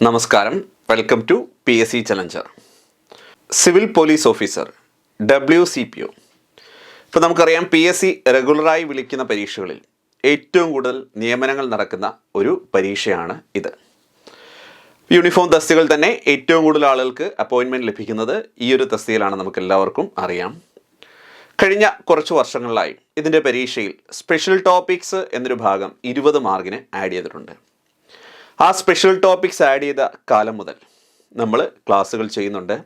നമസ്കാരം. Welcome to P S C challenger civil police officer W C P O ഇപ്പോൾ നമുക്കറിയാം P S C റെഗുലറായി വിളിക്കുന്ന പരീക്ഷകളിൽ ഏറ്റവും കൂടുതൽ നിയമനങ്ങൾ നടക്കുന്ന ഒരു പരീക്ഷയാണ് ഇത്. യൂണിഫോം തസ്തികൾ തന്നെ ഏറ്റവും കൂടുതൽ ആളുകൾക്ക് അപ്പോയിൻമെന്റ് ലഭിക്കുന്നത് ഈ ഒരു തസ്തിയിലാണ് നമുക്ക് എല്ലാവർക്കും അറിയാം. കഴിഞ്ഞ കുറച്ച് വർഷങ്ങളിലായി ഇതിന്റെ പരീക്ഷയിൽ സ്പെഷ്യൽ ടോപ്പിക്സ് എന്നൊരു ഭാഗം ഇരുപത് മാർക്കിന് ആഡ് ചെയ്തിട്ടുണ്ട്. ആ സ്പെഷ്യൽ ടോപ്പിക്സ് ആഡ് ചെയ്ത കാലം മുതൽ നമ്മൾ ക്ലാസ്സുകൾ ചെയ്യുന്നുണ്ട്.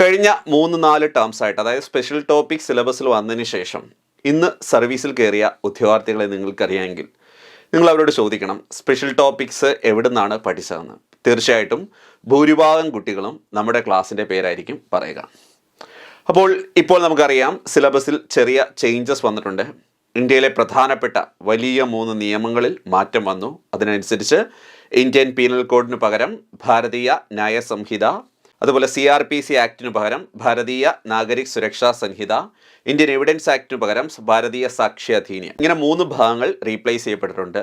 കഴിഞ്ഞ മൂന്ന് നാല് ടേംസ് ആയിട്ട് അതായത് സ്പെഷ്യൽ ടോപ്പിക് സിലബസിൽ വന്നതിന് ശേഷം ഇന്ന് സർവീസിൽ കയറിയ ഉദ്യോഗാർത്ഥികളെ നിങ്ങൾക്കറിയാമെങ്കിൽ നിങ്ങൾ അവരോട് ചോദിക്കണം സ്പെഷ്യൽ ടോപ്പിക്സ് എവിടെ നിന്നാണ് പഠിച്ചതെന്ന്. തീർച്ചയായിട്ടും ഭൂരിഭാഗം കുട്ടികളും നമ്മുടെ ക്ലാസ്സിന്റെ പേരായിരിക്കും പറയുക. അപ്പോൾ ഇപ്പോൾ നമുക്കറിയാം സിലബസിൽ ചെറിയ ചേഞ്ചസ് വന്നിട്ടുണ്ട്. ഇന്ത്യയിലെ പ്രധാനപ്പെട്ട വലിയ മൂന്ന് നിയമങ്ങളിൽ മാറ്റം വന്നു. അതിനനുസരിച്ച് ഇന്ത്യൻ പീനൽ കോഡിന് പകരം ഭാരതീയ ന്യായ സംഹിത അതുപോലെ സി ആർ പി സി ആക്ടിന് പകരം ഭാരതീയ നാഗരിക് സുരക്ഷാ സംഹിത ഇന്ത്യൻ എവിഡൻസ് ആക്ടിന് പകരം ഭാരതീയ സാക്ഷി അധീനിയം. ഇങ്ങനെ മൂന്ന് ഭാഗങ്ങൾ റീപ്ലേസ് ചെയ്യപ്പെട്ടിട്ടുണ്ട്.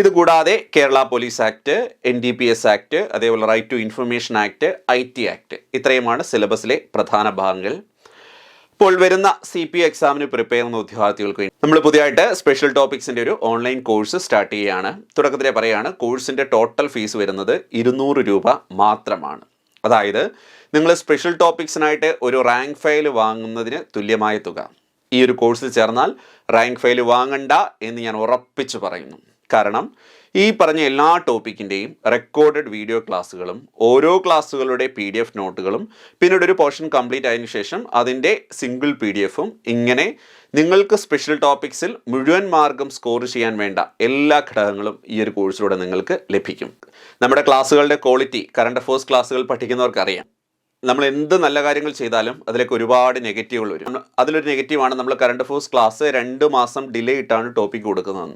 ഇതുകൂടാതെ Kerala police act N D P S act അതേപോലെ right to information act I T act ഇത്രയുമാണ് സിലബസിലെ പ്രധാന ഭാഗങ്ങൾ. ഇപ്പോൾ വരുന്ന സി പി എക്സാമിന് പ്രിപ്പയർ ചെയ്യുന്ന ഉദ്യോഗാർത്ഥികൾക്ക് നമ്മൾ പുതിയതായിട്ട് സ്പെഷ്യൽ ടോപ്പിക്സിന്റെ ഒരു ഓൺലൈൻ കോഴ്സ് സ്റ്റാർട്ട് ചെയ്യുകയാണ്. തുടക്കത്തിലെ പറയുകയാണ് കോഴ്സിന്റെ ടോട്ടൽ ഫീസ് വരുന്നത് ഇരുന്നൂറ് രൂപ മാത്രമാണ്. അതായത് നിങ്ങൾ സ്പെഷ്യൽ ടോപ്പിക്സിനായിട്ട് ഒരു റാങ്ക് ഫയൽ വാങ്ങുന്നതിന് തുല്യമായ തുക. ഈ ഒരു കോഴ്സിൽ ചേർന്നാൽ റാങ്ക് ഫയൽ വാങ്ങണ്ട എന്ന് ഞാൻ ഉറപ്പിച്ചു പറയുന്നു. കാരണം ഈ പറഞ്ഞ എല്ലാ ടോപ്പിക്കിന്റെയും റെക്കോർഡഡ് വീഡിയോ ക്ലാസ്സുകളും ഓരോ ക്ലാസ്സുകളുടെ പി ഡി എഫ് നോട്ടുകളും പിന്നീട് ഒരു പോർഷൻ കംപ്ലീറ്റ് ആയതിനു ശേഷം അതിന്റെ സിംഗിൾ പി ഡി എഫും ഇങ്ങനെ നിങ്ങൾക്ക് സ്പെഷ്യൽ ടോപ്പിക്സിൽ മുഴുവൻ മാർഗം സ്കോർ ചെയ്യാൻ വേണ്ട എല്ലാ ഘടകങ്ങളും ഈ ഒരു കോഴ്സിലൂടെ നിങ്ങൾക്ക് ലഭിക്കും. നമ്മുടെ ക്ലാസ്സുകളുടെ ക്വാളിറ്റി കറണ്ട് അഫേഴ്സ് ക്ലാസ്സുകൾ പഠിക്കുന്നവർക്കറിയാം. നമ്മൾ എന്ത് നല്ല കാര്യങ്ങൾ ചെയ്താലും അതിലേക്ക് ഒരുപാട് നെഗറ്റീവുകൾ വരും. അതിലൊരു നെഗറ്റീവാണ് നമ്മൾ കറണ്ട് അഫേഴ്സ് ക്ലാസ് രണ്ട് മാസം ഡിലേ ഇട്ടാണ് ടോപ്പിക് കൊടുക്കുന്നത്.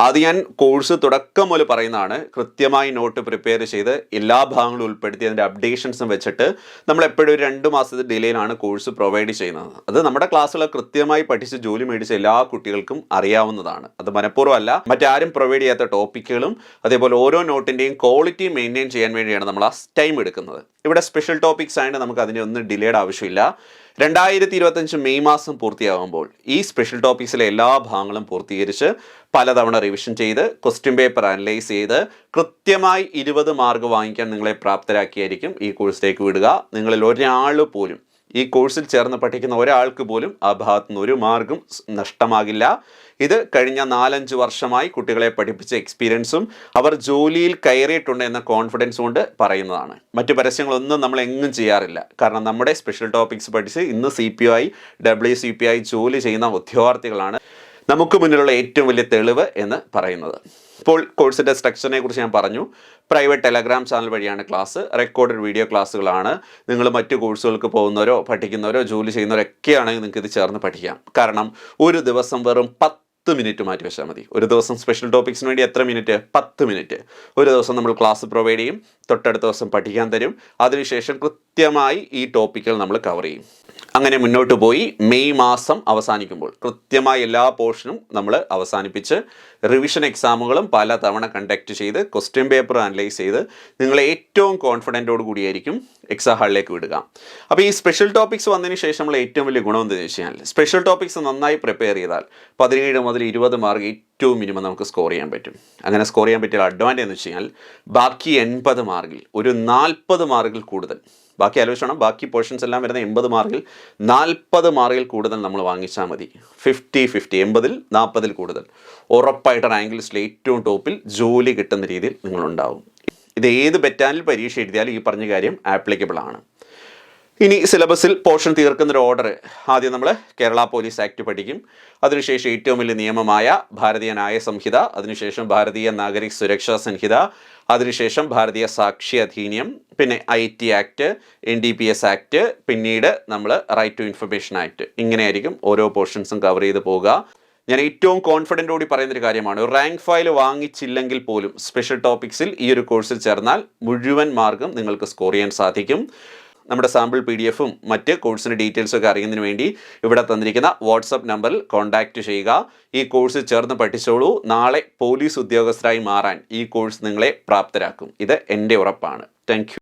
അത് ഞാൻ കോഴ്സ് തുടക്കം മുതൽ പറയുന്നതാണ്. കൃത്യമായി നോട്ട് പ്രിപ്പയർ ചെയ്ത് എല്ലാ ഭാഗങ്ങളും ഉൾപ്പെടുത്തി അതിന്റെ അപ്ഡേഷൻസും വെച്ചിട്ട് നമ്മൾ എപ്പോഴും ഒരു രണ്ട് മാസത്തെ ഡിലേയിലാണ് കോഴ്സ് പ്രൊവൈഡ് ചെയ്യുന്നത്. അത് നമ്മുടെ ക്ലാസ്സുകൾ കൃത്യമായി പഠിച്ച് ജോലി മേടിച്ച എല്ലാ കുട്ടികൾക്കും അറിയാവുന്നതാണ്. അത് മനഃപൂർവമല്ല. മറ്റാരും പ്രൊവൈഡ് ചെയ്യാത്ത ടോപ്പിക്കുകളും അതേപോലെ ഓരോ നോട്ടിന്റെയും ക്വാളിറ്റി മെയിന്റെയിൻ ചെയ്യാൻ വേണ്ടിയാണ് നമ്മൾ ആ ടൈം എടുക്കുന്നത്. ഇവിടെ സ്പെഷ്യൽ ടോപ്പിക്സ് ആയതുകൊണ്ട് നമുക്ക് അതിനെ ഒന്നും ഡിലേഡ് ആവശ്യമില്ല. രണ്ടായിരത്തി ഇരുപത്തഞ്ച് മെയ് മാസം പൂർത്തിയാകുമ്പോൾ ഈ സ്പെഷ്യൽ ടോപ്പിക്സിലെ എല്ലാ ഭാഗങ്ങളും പൂർത്തീകരിച്ച് പലതവണ റിവിഷൻ ചെയ്ത് ക്വസ്റ്റ്യൻ പേപ്പർ അനലൈസ് ചെയ്ത് കൃത്യമായി ഇരുപത് മാർക്ക് വാങ്ങിക്കാൻ നിങ്ങളെ പ്രാപ്തരാക്കിയായിരിക്കും ഈ കോഴ്സിലേക്ക് വിടുക. നിങ്ങളിൽ ഒരാൾ പോലും ഈ കോഴ്സിൽ ചേർന്ന് പഠിക്കുന്ന ഒരാൾക്ക് പോലും ആ ഭാഗത്തു നിന്ന് ഒരു മാർഗം നഷ്ടമാകില്ല. ഇത് കഴിഞ്ഞ നാലഞ്ച് വർഷമായി കുട്ടികളെ പഠിപ്പിച്ച എക്സ്പീരിയൻസും അവർ ജോലിയിൽ കയറിയിട്ടുണ്ട് എന്ന കോൺഫിഡൻസ് കൊണ്ട് പറയുന്നതാണ്. മറ്റു പരസ്യങ്ങളൊന്നും നമ്മൾ എങ്ങും ചെയ്യാറില്ല. കാരണം നമ്മുടെ സ്പെഷ്യൽ ടോപ്പിക്സ് പഠിച്ച് ഇന്ന് C P I W C P I ജോലി ചെയ്യുന്ന ഉദ്യോഗാർത്ഥികളാണ് നമുക്ക് മുന്നിലുള്ള ഏറ്റവും വലിയ തെളിവ് എന്ന് പറയുന്നത്. ഇപ്പോൾ കോഴ്സിന്റെ സ്ട്രക്ചറിനെ കുറിച്ച് ഞാൻ പറഞ്ഞു. പ്രൈവറ്റ് ടെലഗ്രാം ചാനൽ വഴിയാണ് ക്ലാസ്. റെക്കോർഡഡ് വീഡിയോ ക്ലാസ്സുകളാണ്. നിങ്ങൾ മറ്റ് കോഴ്സുകൾക്ക് പോകുന്നവരോ പഠിക്കുന്നവരോ ജോലി ചെയ്യുന്നവരോ ഒക്കെയാണെങ്കിൽ നിങ്ങൾക്ക് ഇത് ചേർന്ന് പഠിക്കാം. കാരണം ഒരു ദിവസം വെറും പത്ത് മിനിറ്റ് മാറ്റി വെച്ചാൽ മതി. ഒരു ദിവസം സ്പെഷ്യൽ ടോപ്പിക്സിന് വേണ്ടി എത്ര മിനിറ്റ്? പത്ത് മിനിറ്റ്. ഒരു ദിവസം നമ്മൾ ക്ലാസ് പ്രൊവൈഡ് ചെയ്യും. തൊട്ടടുത്ത ദിവസം പഠിക്കാൻ തരും. അതിനുശേഷം കൃത്യമായി ഈ ടോപ്പിക്കുകൾ നമ്മൾ കവർ ചെയ്യും. അങ്ങനെ മുന്നോട്ട് പോയി. മെയ് മാസം അവസാനിക്കുമ്പോൾ കൃത്യമായി എല്ലാ പോർഷനും നമ്മൾ അവസാനിപ്പിച്ച് റിവിഷൻ എക്സാമുകളും പല തവണ കണ്ടക്ട് ചെയ്ത് ക്വസ്റ്റ്യൻ പേപ്പർ അനലൈസ് ചെയ്ത് നിങ്ങൾ ഏറ്റവും കോൺഫിഡന്റോട് കൂടിയായിരിക്കും എക്സാം ഹാളിലേക്ക് വിടുക. അപ്പോൾ ഈ സ്പെഷ്യൽ ടോപ്പിക്സ് വന്നതിന് ശേഷം നമ്മൾ ഏറ്റവും വലിയ ഗുണം എന്താണെന്ന് വെച്ച് കഴിഞ്ഞാൽ സ്പെഷ്യൽ ടോപ്പിക്സ് നന്നായി പ്രിപ്പയർ ചെയ്താൽ പതിനേഴ് മുതൽ ഇരുപത് മാർക്ക് ഏറ്റവും മിനിമം നമുക്ക് സ്കോർ ചെയ്യാൻ പറ്റും. അങ്ങനെ സ്കോർ ചെയ്യാൻ പറ്റിയ അഡ്വാന്റേജ് എന്ന് വെച്ച് കഴിഞ്ഞാൽ ബാക്കി എൺപത് മാർക്കിൽ ഒരു നാൽപ്പത് മാർക്കിൽ കൂടുതൽ. ബാക്കി ആലോചിച്ചോണം ബാക്കി പോർഷൻസ് എല്ലാം വരുന്ന എൺപത് മാർക്കിൽ നാൽപ്പത് മാർക്കിൽ കൂടുതൽ നമ്മൾ വാങ്ങിച്ചാൽ മതി. ഫിഫ്റ്റി ഫിഫ്റ്റി എൺപതിൽ നാൽപ്പതിൽ കൂടുതൽ. ഉറപ്പായിട്ട് റാങ്ക് ലിസ്റ്റിൽ ഏറ്റവും ടോപ്പിൽ ജോലി കിട്ടുന്ന രീതിയിൽ നിങ്ങളുണ്ടാവും. ഇത് ഏത് ബെറ്റാനിൽ പരീക്ഷ എഴുതിയാലും ഈ പറഞ്ഞ കാര്യം ആപ്ലിക്കബിൾ ആണ്. ഇനി സിലബസിൽ പോർഷൻ തീർക്കുന്നൊരു ഓർഡർ ആദ്യം നമ്മൾ കേരള പോലീസ് ആക്ട് പഠിക്കും. അതിനുശേഷം ഏറ്റവും വലിയ നിയമമായ ഭാരതീയ ന്യായ സംഹിത അതിനുശേഷം ഭാരതീയ നാഗരിക സുരക്ഷാ സംഹിത അതിനുശേഷം ഭാരതീയ സാക്ഷി അധീനിയം പിന്നെ I T act N D P S act പിന്നീട് നമ്മൾ റൈറ്റ് ടു ഇൻഫർമേഷൻ ആക്ട് ഇങ്ങനെയായിരിക്കും ഓരോ പോർഷൻസും കവർ ചെയ്ത് പോവുക. ഞാൻ ഏറ്റവും കോൺഫിഡന്റോടി പറയുന്നൊരു കാര്യമാണ് റാങ്ക് ഫയൽ വാങ്ങിച്ചില്ലെങ്കിൽ പോലും സ്പെഷ്യൽ ടോപ്പിക്സിൽ ഈ ഒരു കോഴ്സിൽ ചേർന്നാൽ മുഴുവൻ മാർഗം നിങ്ങൾക്ക് സ്കോർ ചെയ്യാൻ സാധിക്കും. നമ്മുടെ സാമ്പിൾ പി ഡി എഫും മറ്റ് കോഴ്സിന്റെ ഡീറ്റെയിൽസും ഒക്കെ അറിയുന്നതിന് വേണ്ടി ഇവിടെ തന്നിരിക്കുന്ന വാട്സപ്പ് നമ്പറിൽ കോൺടാക്റ്റ് ചെയ്യുക. ഈ കോഴ്സ് ചേർന്ന് പഠിച്ചോളൂ. നാളെ പോലീസ് ഉദ്യോഗസ്ഥരായി മാറാൻ ഈ കോഴ്സ് നിങ്ങളെ പ്രാപ്തരാക്കും. ഇത് എന്റെ ഉറപ്പാണ്. താങ്ക്